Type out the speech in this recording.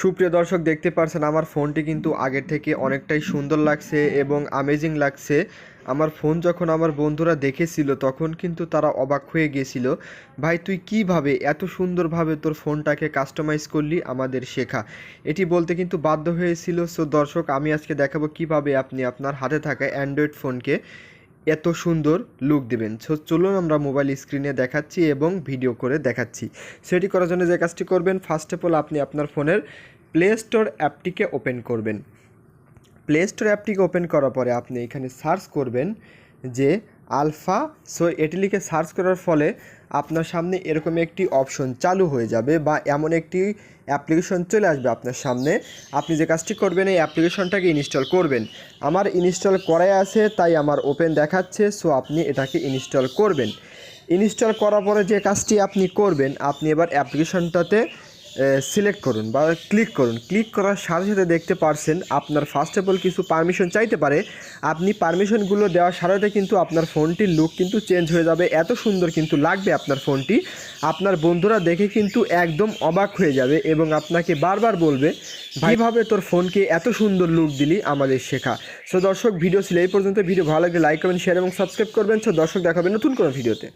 সুপ্রিয় দর্শক, দেখতে পারছেন আমার ফোনটি কিন্তু আগের থেকে অনেকটাই সুন্দর লাগছে এবং আমেজিং লাগছে। আমার ফোন যখন আমার বন্ধুরা দেখেছিল, তখন কিন্তু তারা অবাক হয়ে গিয়েছিল ভাই, তুই কীভাবে এত সুন্দরভাবে তোর ফোনটাকে কাস্টমাইজ করলি আমাদের শেখা? এটি বলতে কিন্তু বাধ্য হয়েছিল। সো দর্শক, আমি আজকে দেখাবো কীভাবে আপনি আপনার হাতে থাকা অ্যান্ড্রয়েড ফোনকে এত সুন্দর লুক দেবেন। সো চলুন আমরা মোবাইল স্ক্রিনে দেখাচ্ছি এবং ভিডিও করে দেখাচ্ছি। সেটি করার জন্য যে কাজটি করবেন ফার্স্ট অফ অল আপনি আপনার ফোনের প্লে স্টোর অ্যাপটিকে ওপেন করবেন। প্লে স্টোর অ্যাপটিকে ওপেন করার পরে আপনি এখানে সার্চ করবেন যে আলফা সো এটি লিখে সার্চ করার ফলে আপনার সামনে এরকম একটি অপশন চালু হয়ে যাবে বা এমন একটি অ্যাপ্লিকেশন চলে আসবে আপনার সামনে। আপনি যে কাজটি করবেন, এই অ্যাপ্লিকেশনটাকে ইনস্টল করবেন। আমার ইনস্টল করাই আছে, তাই আমার ওপেন দেখাচ্ছে সো আপনি এটাকে ইনস্টল করবেন। ইনস্টল করার পরে যে কাজটি আপনি করবেন, আপনি এবার অ্যাপ্লিকেশনটাতে সিলেক্ট করুন বা ক্লিক করুন। ক্লিক করার সাথে সাথে দেখতে পারছেন আপনার ফার্স্ট অফ অল কিছু পারমিশন চাইতে পারে। আপনি পারমিশনগুলো দেওয়ার সাথে সাথে কিন্তু আপনার ফোনটির লুক কিন্তু চেঞ্জ হয়ে যাবে। এত সুন্দর কিন্তু লাগবে আপনার ফোনটি আপনার বন্ধুরা দেখে কিন্তু একদম অবাক হয়ে যাবে এবং আপনাকে বারবার বলবে ভাইভাবে তোর ফোনকে এত সুন্দর লুক দিলি আমাদের শেখা? সো দর্শক ভিডিও ছিল এই পর্যন্ত। ভিডিও ভালো লাগলে লাইক করবেন শেয়ার এবং সাবস্ক্রাইব করবেন। সো দর্শক দেখাবেন নতুন কোনো ভিডিওতে